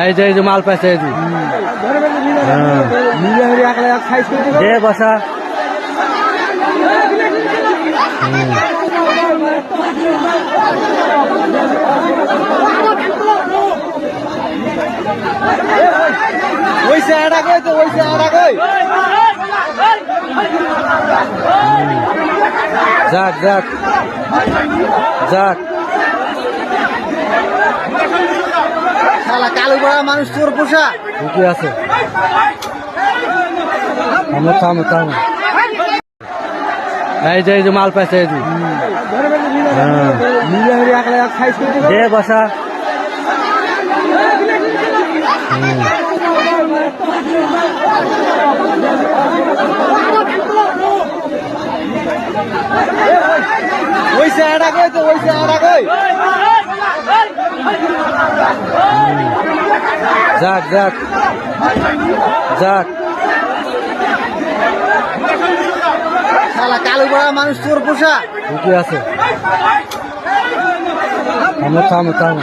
এই যে এই যে মাল পাইছে এই যে। হ্যাঁ। দে বসা। ওইসে আড়া কই তো ওইসে আড়া কই? যাক যাক। যাক। শালা মানুষ তোর পোষা। ঠিকই আছে। থামো থামো থামো। এই যে এই যে মাল পাইছে এই যে। হ্যাঁ। দে বসা। ওইসে আড়া কই তো? ওইসে আড়া যাক যাক। যাক। শালা কালো বড়া মানুষ তোর পোষা। ঠিকই আছে। থামো থামো থামো।